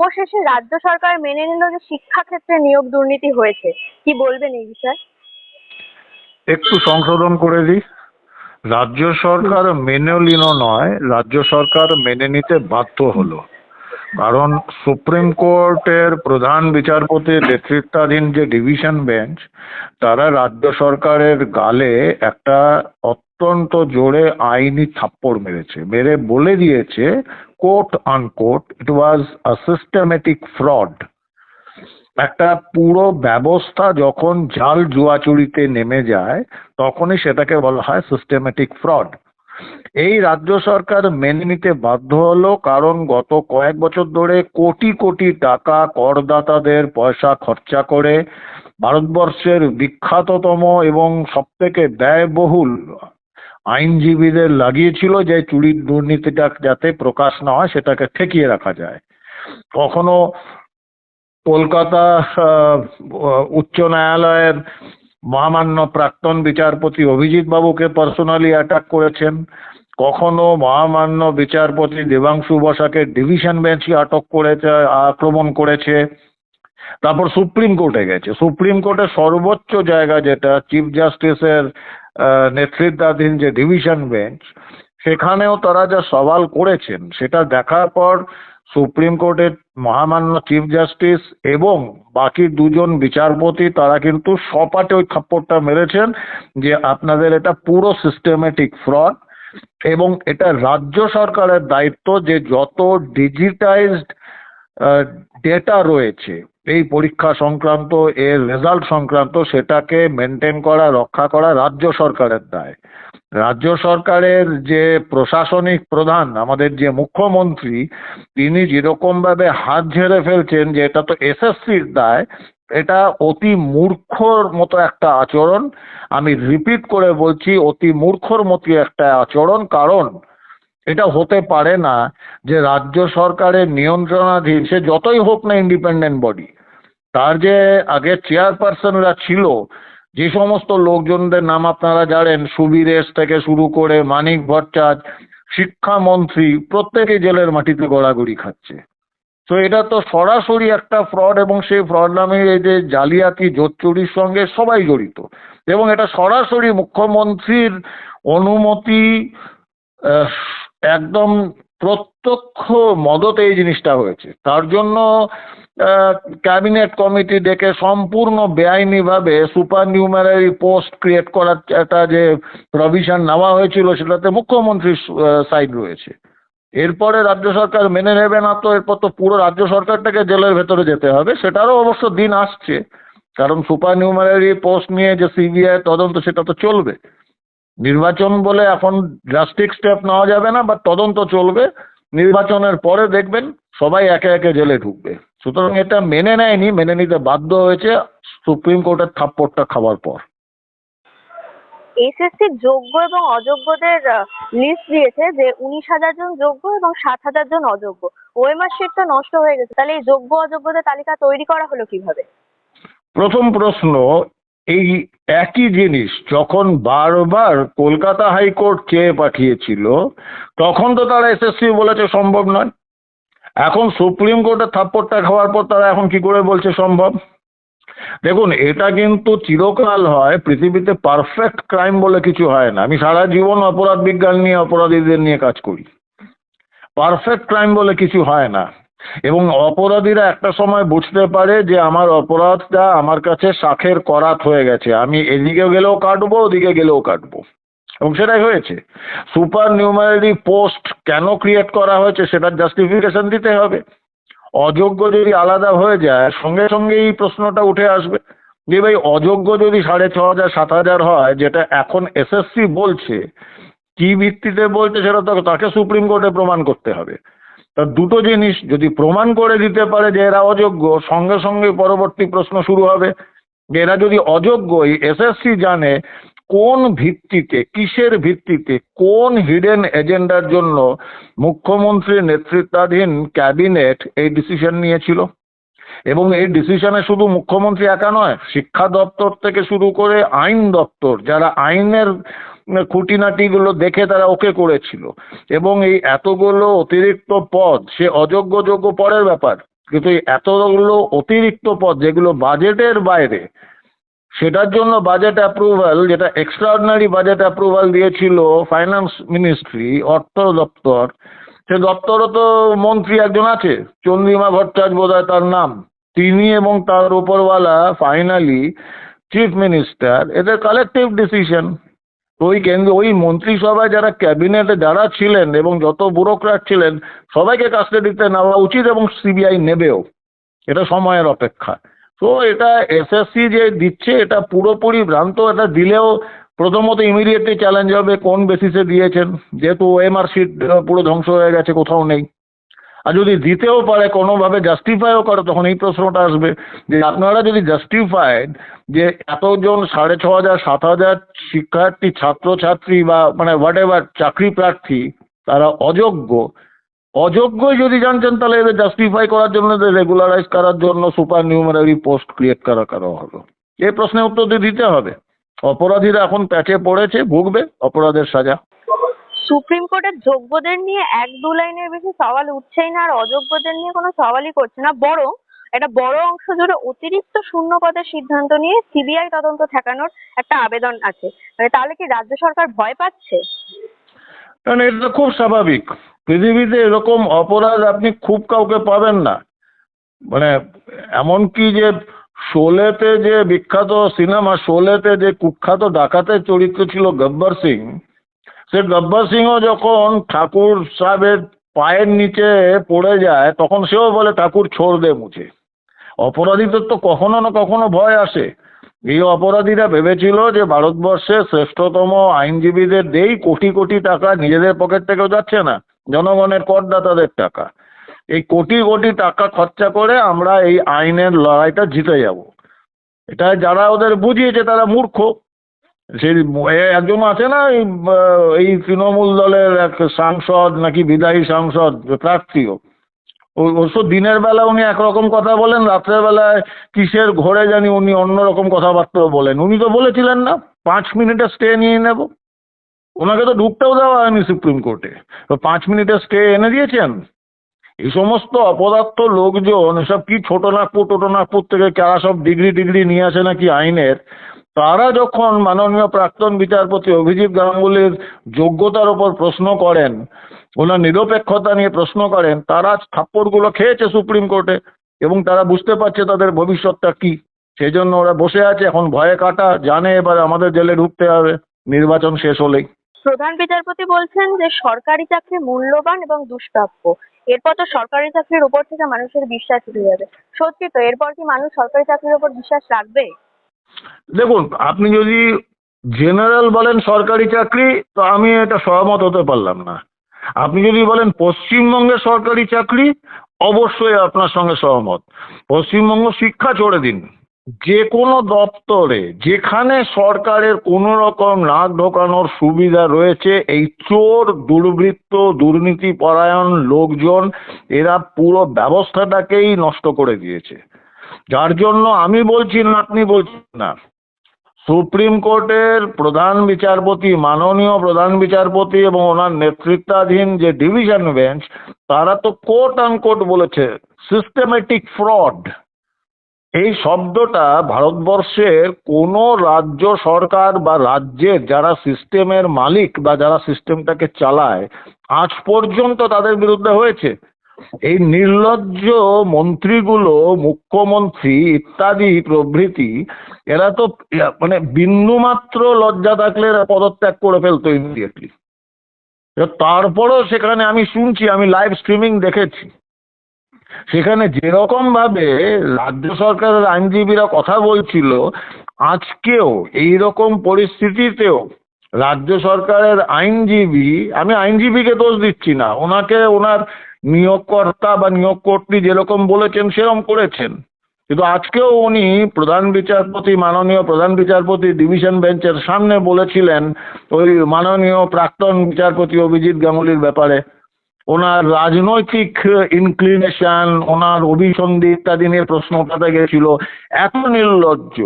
অবশেষে রাজ্য সরকার মেনে নিল যে শিক্ষাক্ষেত্রে নিয়োগ দুর্নীতি হয়েছে। কি বলবেন এই বিষয়ে? একটু সংশোধন করে দিই। রাজ্য সরকার মেনে নিল নয়, রাজ্য সরকার মেনে নিতে বাধ্য হলো। কারণ সুপ্রিম কোর্টের প্রধান বিচারপতির নেতৃত্বাধীন যে ডিভিশন বেঞ্চ, তারা রাজ্য সরকারের গালে একটা অত্যন্ত জোরে আইনি থাপ্পড় মেরেছে। মেরে বলে দিয়েছে court আনকোর্ট it was a systematic fraud একটা পুরো ব্যবস্থা যখন জাল জুয়াচুরিতে নেমে যায়, তখনই সেটাকে বলা হয় সিস্টেমেটিক ফ্রড এই রাজ্য সরকার মেনে নিতে বাধ্য হলো কারণ গত কয়েক বছর ধরে কোটি কোটি টাকা করদাতাদের পয়সা খরচা করে ভারতবর্ষের বিখ্যাততম এবং সবথেকে ব্যয়বহুল আইনজীবীদের লাগিয়েছিল যে চুরির দুর্নীতিটা যাতে প্রকাশ না হয় সেটাকে ঠেকিয়ে রাখা যায়। কখনো কলকাতা উচ্চ ন্যায়ালয়ের মহামান্য প্রাক্তন বিচারপতি অভিজিৎ বাবুকে পার্সোনালি অ্যাটাক করেছেন। কখনো মহামান্য বিচারপতি দেবাংশু বসাকে ডিভিশন বেঞ্চই আটক করেছে, আক্রমণ করেছে। তারপর সুপ্রিম কোর্টে গেছে। সুপ্রিম কোর্টের সর্বোচ্চ জায়গা যেটা চিফ জাস্টিসের নেতৃত্বাধীন যে ডিভিশন বেঞ্চ সেখানেও তারা যা সওয়াল করেছেন, সেটা দেখার পর সুপ্রিম কোর্টের মহামান্য চিফ জাস্টিস এবং বাকি দুজন বিচারপতি, তারা কিন্তু সপাটে ওই থাপ্পড়টা মেরেছেন যে আপনাদের এটা পুরো সিস্টেমেটিক ফ্রড এবং এটা রাজ্য সরকারের দায়িত্ব যে যত ডিজিটাইজড ডেটা রয়েছে, এই পরীক্ষা সংক্রান্ত, এর রেজাল্ট সংক্রান্ত, সেটাকে মেনটেন করা, রক্ষা করা রাজ্য সরকারের দায়। রাজ্য সরকারের যে প্রশাসনিক প্রধান, আমাদের যে মুখ্যমন্ত্রী, তিনি যেরকম ভাবে হাত ঝেড়ে ফেলছেন যে এটা তো এসএসসির দায়, এটা অতি মূর্খর মতো একটা আচরণ। আমি রিপিট করে বলছি, অতি মূর্খর মতো একটা আচরণ, কারণ এটা হতে পারে না যে রাজ্য সরকারের নিয়ন্ত্রণাধীন, সে যতই হোক না ইন্ডিপেন্ডেন্ট বডি তার যে আগে চেয়ারপারসনরা ছিল যে সমস্ত লোকজনদের নাম আপনারা জানেন সুবীরেশ থেকে শুরু করে মানিক ভট্টাচার্য শিক্ষামন্ত্রী প্রত্যেকেই জেলের মাটিতে গড়াগড়ি খাচ্ছে। তো এটা তো সরাসরি একটা ফ্রড এবং সেই ফ্রড নামে এই যে জালিয়াতি জোট চুরির সঙ্গে সবাই জড়িত। এবং এটা সরাসরি মুখ্যমন্ত্রীর অনুমতি একদম প্রত্যক্ষ মদতে এই জিনিসটা হয়েছে। তার জন্য ক্যাবিনেট কমিটি ডেকে সম্পূর্ণ বেআইনিভাবে সুপার নিউমারারি পোস্ট ক্রিয়েট করার একটা যে প্রভিশন নেওয়া হয়েছিল, সেটাতে মুখ্যমন্ত্রীর সাইড রয়েছে। এরপরে রাজ্য সরকার মেনে নেবে না তো এরপর তো পুরো রাজ্য সরকারটাকে জেলের ভেতরে যেতে হবে, সেটারও অবশ্য দিন আসছে। কারণ সুপার নিউমারারি পোস্ট নিয়ে যে সিবিআই তদন্ত, সেটা তো চলবে। নির্বাচন বলে এখন ড্রাস্টিক স্টেপ নেওয়া যাবে না বা তদন্ত চলবে। নির্বাচনের পরে দেখবেন সবাই একে একে জেলে ঢুকবে। সুতরাং এটা মেনে নেয়নি মেনে নিতে বাধ্য হয়েছে সুপ্রিম কোর্টের থাপ্পড়টা খাওয়ার পর। এসএসসি যোগ্য এবং অযোগ্যদের লিস্ট দিয়েছে যে উনিশ হাজার জন যোগ্য এবং সাত হাজার জন অযোগ্য। ওএমআর শিট তো নষ্ট হয়ে গেছে। তাহলে এই যোগ্য অযোগ্যদের তালিকা তৈরি করা হলো কীভাবে? প্রথম প্রশ্ন এই একই জিনিস যখন বারবার কলকাতা হাইকোর্ট চেয়ে পাঠিয়েছিল তখন তো তারা এসএসসি বলেছে সম্ভব নয়। এখন সুপ্রিম কোর্টের থাপ্পড়টা খাওয়ার পর তারা এখন কি করে বলছে সম্ভব? দেখুন, এটা কিন্তু চিরকাল হয়, পৃথিবীতে পারফেক্ট ক্রাইম বলে কিছু হয় না। আমি সারা জীবন অপরাধ বিজ্ঞান নিয়ে, অপরাধীদের নিয়ে কাজ করি। পারফেক্ট ক্রাইম বলে কিছু হয় না। এবং অপরাধীরা একটা সময় বুঝতে পারে যে আমার অপরাধটা আমার কাছে শাখের করাত হয়ে গেছে। আমি এদিকে গেলেও কাটবো, ওদিকে গেলেও কাটবো। এবং সেটাই হয়েছে। সুপার নিউমারি পোস্ট কেন ক্রিয়েট করা হয়েছে সেটার জাস্টিফিকেশন দিতে হবে। অযোগ্য যদি আলাদা হয়ে যায়, সঙ্গে সঙ্গে এই প্রশ্নটা উঠে আসবে যে ভাই, অযোগ্য যদি সাড়ে ছ হাজার, সাত হাজার হয়, যেটা এখন এসএসসি বলছে, কি ভিত্তিতে বলছে সেটা তো তাকে সুপ্রিম কোর্টে প্রমাণ করতে হবে। তা দুটো জিনিস, যদি প্রমাণ করে দিতে পারে যে এরা অযোগ্য, সঙ্গে সঙ্গে পরবর্তী প্রশ্ন শুরু হবে যে এরা যদি অযোগ্য এসএসসি জানে কোন ভিত্তিতে, কিসের ভিত্তিতে, কোন হিডেন এজেন্ডার জন্য মুখ্যমন্ত্রীর নেতৃত্বাধীন ক্যাবিনেট এই ডিসিশন নিয়েছিল? এবং এই ডিসিশনে শুধু মুখ্যমন্ত্রী একা নয়, শিক্ষা দপ্তর থেকে শুরু করে আইন দপ্তর, যারা আইনের খুঁটিনাটিগুলো দেখে তারা ওকে করেছিল। এবং এই এতগুলো অতিরিক্ত পদ, সে অযোগ্য যোগ্য পরের ব্যাপার, কিন্তু এই এতগুলো অতিরিক্ত পদ, যেগুলো বাজেটের বাইরে সেটার জন্য বাজেট অ্যাপ্রুভাল যেটা এক্সট্রাঅর্ডিনারি বাজেট অ্যাপ্রুভাল দিয়েছিল ফাইন্যান্স মিনিস্ট্রি অর্থ দপ্তর, সে দপ্তরও তো মন্ত্রী একজন আছে, চন্দ্রিমা ভট্টাচার্য বোধ হয় তার নাম। তিনি এবং তার উপরওয়ালা ফাইনালি চিফ মিনিস্টার এদের কালেকটিভ ডিসিশন ওই কেন্দ্র, ওই মন্ত্রিসভায় যারা ক্যাবিনেটে যারা ছিলেন এবং যত ব্যুরোক্র্যাট ছিলেন, সবাইকে কাস্টাডিতে নেওয়া উচিত এবং সিবিআই নেবেও। এটা সময়ের অপেক্ষা। তো এটা এসএসসি যে দিচ্ছে, এটা পুরোপুরি ভ্রান্ত। এটা দিলেও প্রথমত ইমিডিয়েটলি চ্যালেঞ্জ হবে, কোন বেসিসে দিয়েছেন? যেহেতু ওএমআর শিট পুরো ধ্বংস হয়ে গেছে, কোথাও নেই। আর যদি দিতেও পারে, কোনোভাবে জাস্টিফাইও করে, তখন এই প্রশ্নটা আসবে যে আপনারা যদি জাস্টিফাইড যে এতজন সাড়ে ছ হাজার, সাত হাজার শিক্ষার্থী, ছাত্রছাত্রী বা মানে হোয়াট এভার চাকরি প্রার্থী, তারা অযোগ্য অযোগ্যই যদি জানছেন তাহলে এদের জাস্টিফাই করার জন্য এদের রেগুলারাইজ করার জন্য সুপার নিউমারারি পোস্ট ক্রিয়েট করা করা হলো এই প্রশ্নের উত্তর দিয়ে দিতে হবে। অপরাধীরা এখন প্যাচে পড়েছে ভুগবে অপরাধের সাজা। সুপ্রিম কোর্টের যোগ্যদের নিয়ে এক দু লাইনের বেশি সওয়াল উঠছেই না আর অযোগ্যদের নিয়ে কোনো সওয়ালই করছে না বরং একটা বড় অংশ জুড়ে অতিরিক্ত শূন্য পদের সিদ্ধান্ত নিয়ে সিবিআই তদন্ত ঠেকানোর একটা আবেদন আছে। মানে তাহলে কি রাজ্য সরকার ভয় পাচ্ছে? কারণ এটা তো খুব স্বাভাবিক। পৃথিবীতে এরকম অপরাধ আপনি খুব কাউকে পাবেন না। মানে এমনকি যে শোলেতে যে বিখ্যাত সিনেমা, শোলেতে যে কুখ্যাত ডাকাতের চরিত্র ছিল গব্বর সিং, সে গব্বর সিংও যখন ঠাকুর সাহেবের পায়ের নিচে পড়ে যায়, তখন সেও বলে, ঠাকুর ছোড় দে মুঝে অপরাধীদের তো কখনো না কখনো ভয় আসে। এই অপরাধীরা ভেবেছিল যে ভারতবর্ষে শ্রেষ্ঠতম আইনজীবীদের দেই কোটি কোটি টাকা নিজেদের পকেট থেকেও যাচ্ছে না। জনগণের করদাতাদের টাকা। এই কোটি কোটি টাকা খরচা করে আমরা এই আইনের লড়াইটা জিতে যাব। এটা যারা ওদের বুঝিয়েছে তারা মূর্খ। সেই একজন আছে না, এই তৃণমূল দলের এক সাংসদ নাকি বিদায়ী সাংসদ, প্রার্থীও। অবশ্য দিনের বেলা উনি একরকম কথা বলেন, রাত্রের বেলায় কিসের ঘরে জানি উনি অন্যরকম কথাবার্তাও বলেন। উনি তো বলেছিলেন না, পাঁচ মিনিটের স্টে নিয়ে নেব। ওনাকে তো ঢুকতেও দেওয়া হয়নি সুপ্রিম কোর্টে। পাঁচ মিনিটের স্টে এনে দিয়েছেন? এই সমস্ত অপদার্থ লোকজন, এসব কি ছোট নাগপুর টোটো নাগপুর থেকে কারা সব ডিগ্রি টিগ্রি নিয়ে আসে নাকি আইনের? তারা যখন মাননীয় প্রাক্তন বিচারপতি অভিজিৎ গাঙ্গুলির যোগ্যতার ওপর প্রশ্ন করেন, ওনার নিরপেক্ষতা নিয়ে প্রশ্ন করেন, তারা থাপ্পড়গুলো খেয়েছে সুপ্রিম কোর্টে এবং তারা বুঝতে পারছে তাদের ভবিষ্যৎটা কি। সেই জন্য ওরা বসে আছে, এখন ভয়ে কাটা, জানে এবার আমাদের জেলে ঢুকতে হবে, নির্বাচন শেষ হলেই। প্রধান বিচারপতি বলছেন যে সরকারি চাকরি মূল্যবান এবং দুষ্প্রাপ্য। এরপর তো সরকারি চাকরির উপর থেকে মানুষের বিশ্বাস উঠে যাবে। সত্যি তো, এরপর কি মানুষ সরকারি চাকরির উপর বিশ্বাস রাখবে? দেখুন, আপনি যদি জেনারেল বলেন সরকারি চাকরি, তো আমি এটা সহমত হতে পারলাম না। আপনি যদি বলেন পশ্চিমবঙ্গের সরকারি চাকরি, অবশ্যই আপনার সঙ্গে সহমত। পশ্চিমবঙ্গ শিক্ষা ছড়ে দিন। যে কোনো দপ্তরে যেখানে সরকারের কোনো রকম নাক ঢোকানোর সুবিধা রয়েছে, এই চোর, দুর্বৃত্ত দুর্নীতি পরায়ণ লোকজন, এরা পুরো ব্যবস্থাটাকেই নষ্ট করে দিয়েছে। যার জন্য আমি বলছি না, আপনি বলছেন না। সুপ্রিম কোর্টের প্রধান বিচারপতি, মাননীয় প্রধান বিচারপতি এবং ওনার নেতৃত্বাধীন যে ডিভিশন বেঞ্চ, তারা তো কোর্ট আনকোর্ট বলেছে সিস্টেমেটিক ফ্রড এই শব্দটা ভারতবর্ষের কোনো রাজ্য সরকার বা রাজ্যের যারা সিস্টেমের মালিক বা যারা সিস্টেমটাকে চালায়, আজ পর্যন্ত তাদের বিরুদ্ধে হয়েছে। এই নির্লজ্জ মন্ত্রীগুলো, মুখ্যমন্ত্রী ইত্যাদি প্রভৃতি, এরা তো মানে বিন্দুমাত্র লজ্জা থাকলে এরা পদত্যাগ করে ফেলতো ইমিডিয়েটলি তারপরেও সেখানে আমি শুনছি, আমি লাইভ স্ট্রিমিং দেখেছি। সেখানে যেরকম ভাবে রাজ্য সরকারের আইনজীবীরা কথা বলছিল, আজকেও এই রকম পরিস্থিতিতেও রাজ্য সরকারের আইনজীবী, আমি আইনজীবীকে দোষ দিচ্ছি না, ওনাকে ওনার নিয়োগকর্তা বা নিয়োগকর্ত্রী যেরকম বলেছেন সেরকম করেছেন। কিন্তু আজকেও উনি প্রধান বিচারপতি, মাননীয় প্রধান বিচারপতি ডিভিশন বেঞ্চের সামনে বলেছিলেন, ওই মাননীয় প্রাক্তন বিচারপতি অভিজিৎ গাঙ্গুলির ব্যাপারে। ওনার রাজনৈতিক ইনক্লিনেশন ওনার অভিসন্ধি ইত্যাদি নিয়ে প্রশ্ন উঠাতে গেছিল। এত নির্লজ্জ।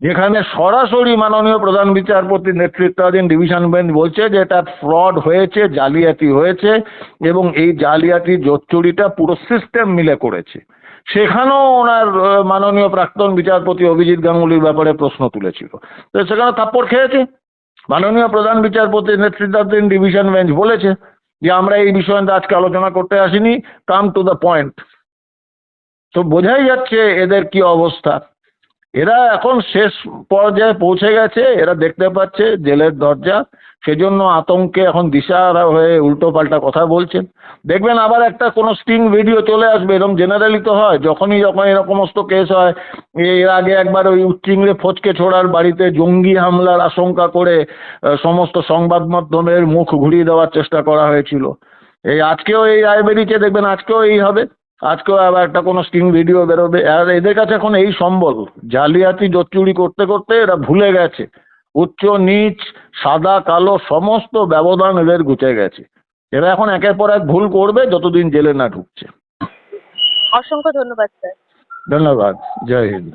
যেখানে সরাসরি মাননীয় প্রধান বিচারপতি নেতৃত্বাধীন ডিভিশন বেঞ্চ বলছে যে এটা ফ্রড হয়েছে, জালিয়াতি হয়েছে এবং এই জালিয়াতি জোচ্চুরিটা পুরো সিস্টেম মিলে করেছে। সেখানেও ওনার মাননীয় প্রাক্তন বিচারপতি অভিজিৎ গাঙ্গুলির ব্যাপারে প্রশ্ন তুলেছিল। তো সেখানে থাপ্পড় খেয়েছে। মাননীয় প্রধান বিচারপতি নেতৃত্বাধীন ডিভিশন বেঞ্চ বলেছে। যে আমরা এই বিষয়ে আজকে আলোচনা করতে আসিনি কাম টু দ্য পয়েন্ট তো বোঝাই যাচ্ছে এদের কি অবস্থা। এরা এখন শেষ পর্যায়ে পৌঁছে গেছে, এরা দেখতে পাচ্ছে জেলের দরজা, সেজন্য আতঙ্কে এখন দিশাহারা হয়ে উল্টো পাল্টা কথা বলছেন। দেখবেন আবার একটা কোনো স্টিং ভিডিও চলে আসবে এরকম জেনারেলি তো হয়, যখনই যখন এরকম কেস হয়, এর আগে একবার ওই উচ্চিংড়ে ফচকে ছোড়ার বাড়িতে জঙ্গি হামলার আশঙ্কা করে সমস্ত সংবাদ মাধ্যমের মুখ ঘুরিয়ে দেওয়ার চেষ্টা করা হয়েছিল। এই আজকেও এই রায় বেরিয়েছে দেখবেন আজকেও এই হবে। আজকেও আবার একটা কোনো স্কিম ভিডিও বেরোবে। আর এদের কাছে এখন এই সম্বল জালিয়াতি চুরি করতে করতে এরা ভুলে গেছে। উচ্চ নিচ সাদা কালো সমস্ত ব্যবধান এদের ঘুচে গেছে। এরা এখন একের পর এক ভুল করবে যতদিন জেলে না ঢুকছে। অসংখ্য ধন্যবাদ স্যার। ধন্যবাদ। জয় হিন্দ।